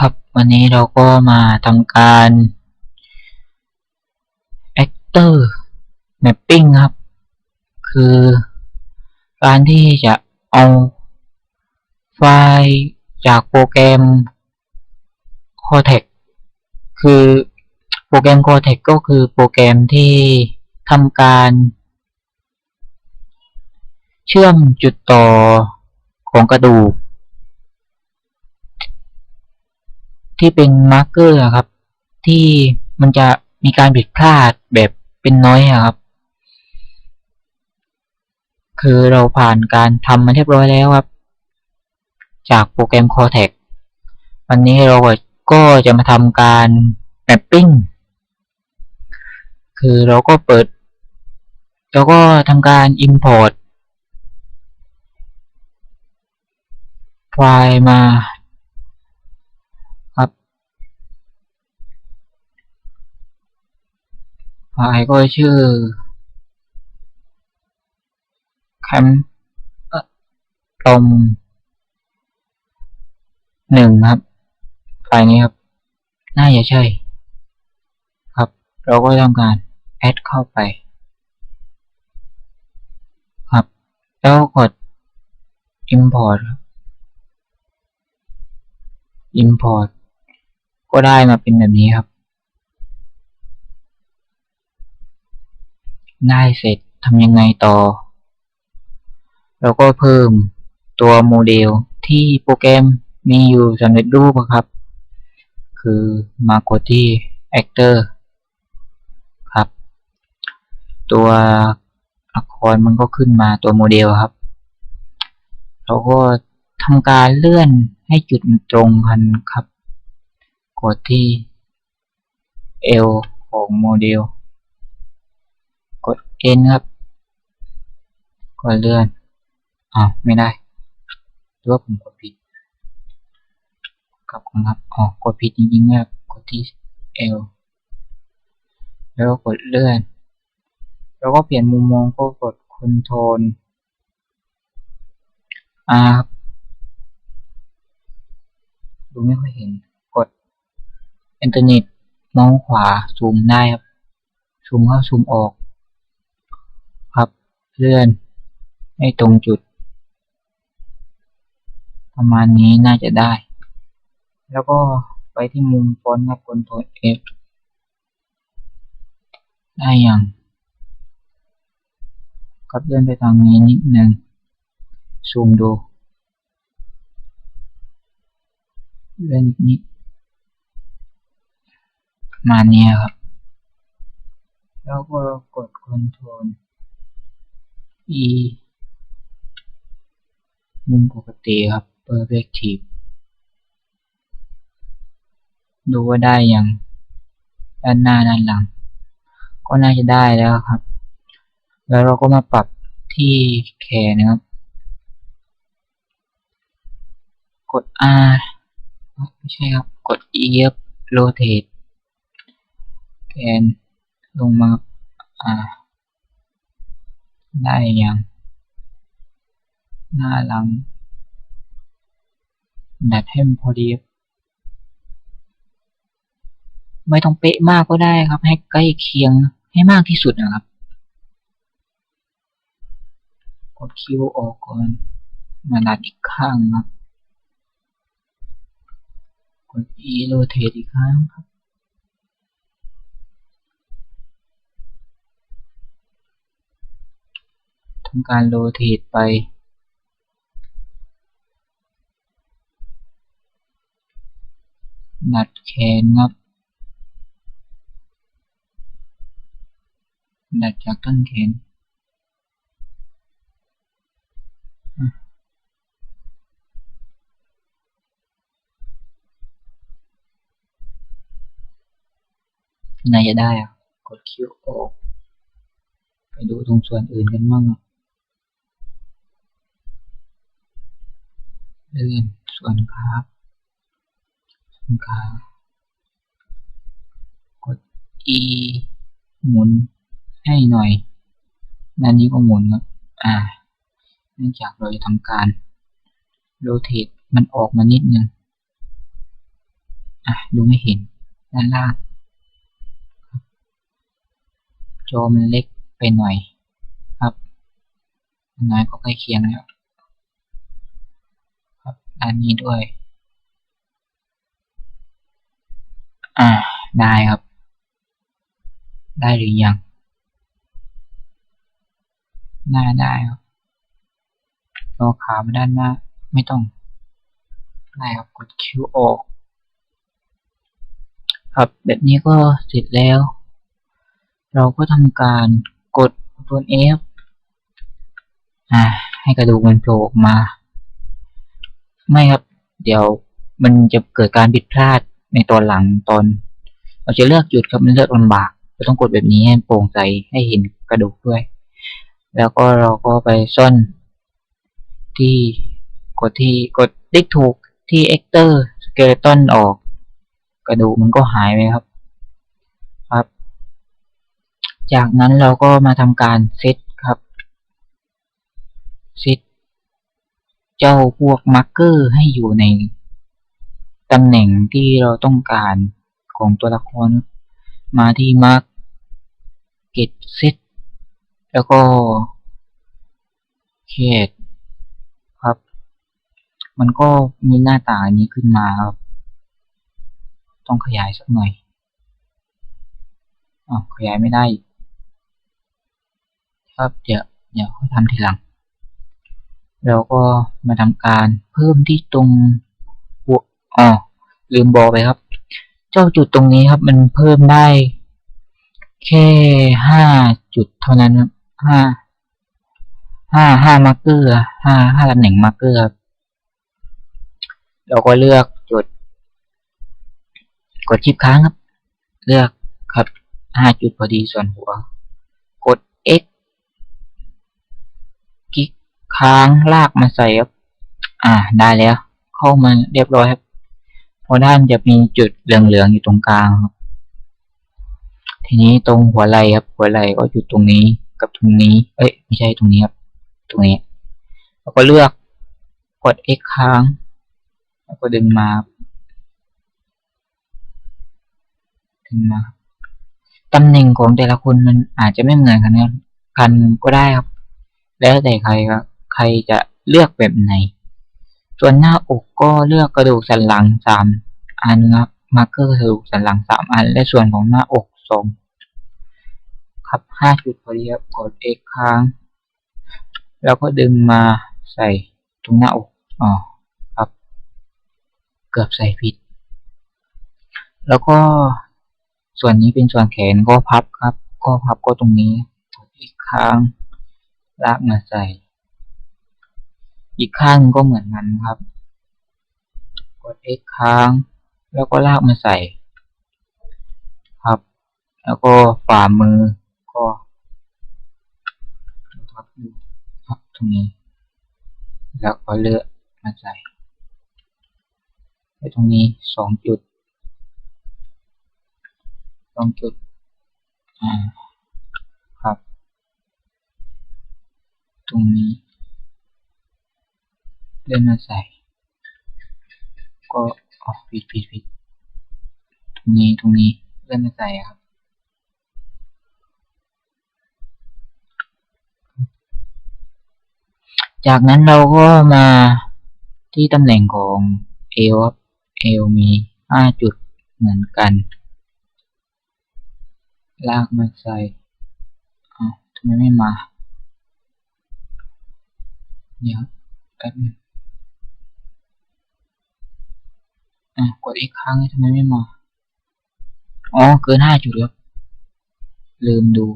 ครับวันนี้เราก็มาทำการ actor mapping ครับ คือการที่จะเอาไฟล์จากโปรแกรม Cortex คือโปรแกรม Cortex ก็คือโปรแกรมที่ทำการ เชื่อมจุดต่อของกระดูก ที่เป็นมาร์กเกอร์ครับ ที่มันจะมีการผิดพลาดแบบเป็นน้อยครับ คือเราผ่านการทำมาเรียบร้อยแล้วครับ จากโปรแกรม Cortex วันนี้เราก็จะมาทำการ mapping คือเราก็เปิดเราก็ทำการ import ไฟล์มา ครับ ไฟล์ก็ชื่อ cam ตมหนึ่งครับ ไฟล์นี้ครับ น่าจะใช่ ครับ เราก็ทำการ add เข้าไป ครับแล้วกด import import ก็ได้มาเป็นแบบนี้ครับ ได้เสร็จทำยังไงต่อ เราก็เพิ่มตัวโมเดลที่โปรแกรมมีอยู่สำเร็จรูปครับ คือมากดที่ actor ครับ ตัวอักษรมันก็ขึ้นมาตัวโมเดลครับ เราก็ทำการเลื่อนให้จุดตรงกันครับ กดที่ L ของโมเดล N ครับก็เลื่อนอ๋อไม่ได้หรือว่าผมกดผิดครับครับอ๋อกดผิดจริงๆครับกดที่ L แล้วก็กดเลื่อน แล้วก็เปลี่ยนมุมมองก็กด Ctrl R ดูไม่ค่อยเห็นกดอินเทอร์เน็ตมองขวาซูมได้ครับซูมเข้าซูมออก ครับเลื่อนให้ตรงจุด ประมาณนี้น่าจะได้ แล้วก็ไปที่มุมฟอนต์ับกดตัว F ได้ยังก็เลื่อนไปทางนี้นิดนึงซูมดูเลื่อนนิดมาเนี้ยครับ แล้วก็กด Ctrl E มุมปกติครับ Perspective ดูว่าได้ยังด้านหน้าด้านหลัง ก็น่าจะได้แล้วครับ แล้วเราก็มาปรับที่แขนนะครับ กด R ไม่ใช่ครับ กด E ครับ rotate แขนลงมาอ่า ได้ยัง หน้าหลังดัดให้มันพอดี ไม่ต้องเป๊ะมากก็ได้ครับ ให้ใกล้เคียงให้มากที่สุดนะครับ กดคิวออกก่อนมาดัดอีกข้างครับ กด E rotate อีกข้างครับ ทำการโรเทตไปดัดแขนครับดัดจากต้นแขนน่าจะได้อะกดคิวออก ไปดูตรงส่วนอื่นกันบ้างอะ เลื่อนส่วนครับส่วนขากด E หมุนให้หน่อย ด้านนี้ก็หมุนครับอ่า เนื่องจากเราจะทำการโรเทตมันออกมานิดนึงอะดูไม่เห็น ด้านล่างจอมันเล็กไปหน่อย ครับน้อยก็ใกล้เคียงแล้ว ครันนี้ด้วย อ่า ได้ครับ ได้หรือยัง หน้าได้ครับรอขามาด้านหน้า ไม่ต้อง ได้ครับ กดคิวออก ครับ แบบนี้ก็เสร็จแล้ว เราก็ทำการกดตัว F อ่า ให้กระดูกมันโผล่ออกมา ไม่ครับ เดี๋ยวมันจะเกิดการผิดพลาดในตอนหลังตอน เราจะเลือกหยุดครับมันเลือกลำบากเราต้องกดแบบนี้ให้โปร่งใสให้เห็นกระดูกด้วย แล้วก็เราก็ไปซ่อน ที่กดที่กดติ๊กถูกที่ Ector Skeleton ออก กระดูกมันก็หายไปครับครับ จากนั้นเราก็มาทำการเซตครับเซต เจ้าพวกมาร์กเกอร์ให้อยู่ในตำแหน่งที่เราต้องการของตัวละคร มาที่ Mark Get Set แล้วก็เคดครับ มันก็มีหน้าตานี้ขึ้นมาครับ ต้องขยายสักหน่อยอ๋อขยายไม่ได้ ครับเดี๋ยวเดี๋ยวค่อยทำทีหลัง เราก็มาทำการเพิ่มที่ตรงหัวอ๋อลืมบอกไปครับ เจ้าจุดตรงนี้ครับ มันเพิ่มได้ แค่ห้าจุดเท่านั้นครับห้าห้าห้ามาร์เกอร์ห้าห้าตำแหน่งมาร์เกอร์เราก็เลือกจุด กดชิปค้างครับ เลือกครับห้าจุดพอดีส่วนหัว กด X คลิก ค้างลากมาใส่ครับ อ่า ได้แล้ว เข้ามาเรียบร้อยครับ พอด้านจะมีจุดเหลืองๆอยู่ตรงกลางครับ ทีนี้ตรงหัวไหล่ครับ หัวไหล่ก็อยู่ตรงนี้กับตรงนี้ เอ้ย ไม่ใช่ตรงนี้ครับ ตรงนี้ แล้วก็เลือกกด X ค้าง แล้วก็ดึงมาดึงมาตำแหน่งของแต่ละคนมันอาจจะไม่เหมือนกันนะกันก็ได้ครับ แล้วแต่ใครครับ ใครจะเลือกแบบไหน ส่วนหน้าอกก็เลือกกระดูกสันหลังสามอันครับมาร์กเกอร์กระดูกสันหลังสามอัน และส่วนของหน้าอกสองครับห้าจุดพอดีครับกด X ค้าง แล้วก็ดึงมาใส่ตรงหน้าอกอ๋อครับ เกือบใส่ผิด แล้วก็ส่วนนี้เป็นส่วนแขนก็พับครับ ก็พับก็ตรงนี้กด X ค้างลากมาใส่ อีกข้างก็เหมือนกันครับ กด X ค้าง แล้วก็ลากมาใส่ ครับ แล้วก็ฝ่ามือก็ครับครับตรงนี้ แล้วก็เลือกมาใส่ไว้ตรงนี้สองจุดสองจุด อ่า ครับ ตรงนี้ เลื่ อนมาใส่ ก็ออกผิดผิดผิดตรงนี้ตรงนี้เลื่อนมาใส่ครับจากนั้นเราก็มาที่ตำแหน่งของเอวครับเอวมีห้าจุดเหมือนกัน ลากมาใส่อ้าวทำไมไม่มา เดี๋ยวแป๊บนึง อะกดอีกครั้งทำไมไม่มา อ๋อ เกินห้าจุดครับ ลืมดู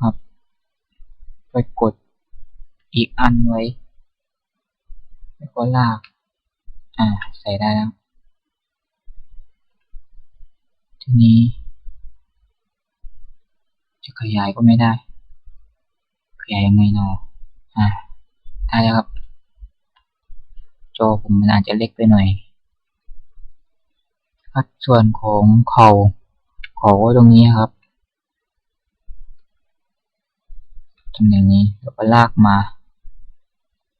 ครับ ไปกดอีกอันไว้ แล้วก็ลาก อ่า ใส่ได้แล้ว ทีนี้ จะขยายก็ไม่ได้ ขยายยังไงเนาะอ่าได้แล้วครับ อผมมันอาจจะเล็กไปหน่อยครับส่วนของเขาเขาก็ตรงนี้ครับตำแหน่งนี้แล้วก็ลากมา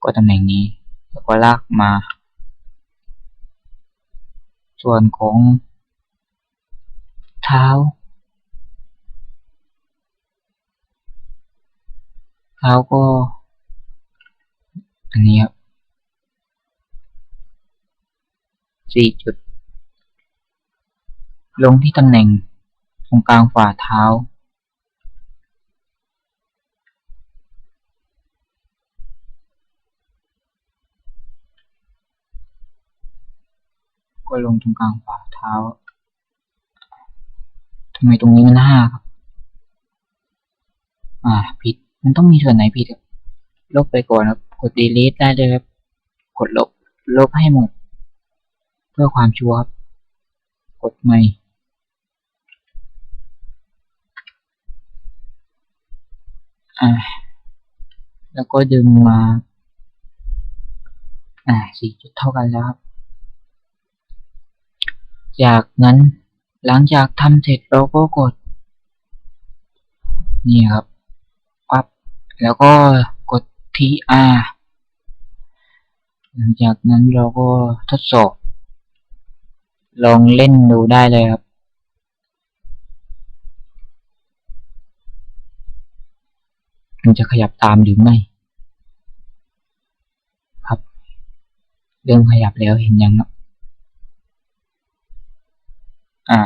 ก็ตำแหน่งนี้ แล้วก็ลากมา ส่วนของเท้า เท้าก็ อันนี้ครับ สี่จุด ลงที่ตำแหน่งตรงกลางฝ่าเท้า ก็ลงตรงกลางฝ่าเท้าทำไมตรงนี้มันห้าครับ อ่า ผิด มันต้องมีส่วนไหนผิดครับ ลบไปก่อนครับ กด delete ได้เลยครับ กดลบ ลบให้หมด เพื่อความชัวร์ครับ กดใหม่ อ่า แล้วก็ดึงมา อ่าสี่จุดเท่ากันแล้วครับ จากนั้นหลังจากทำเสร็จเราก็กด นี่ครับปั๊บแล้วก็กด TR หลังจากนั้นเราก็ทดสอบ ลองเล่นดูได้เลยครับ มันจะขยับตามหรือไม่ ครับ เริ่มขยับแล้วเห็นยังครับ อ่า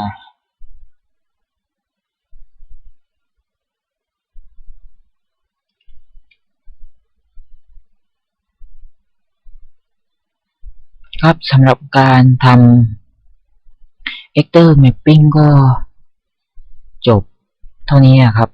ครับสำหรับการทำ Actor Mapping ก็จบเท่านี้อะครับ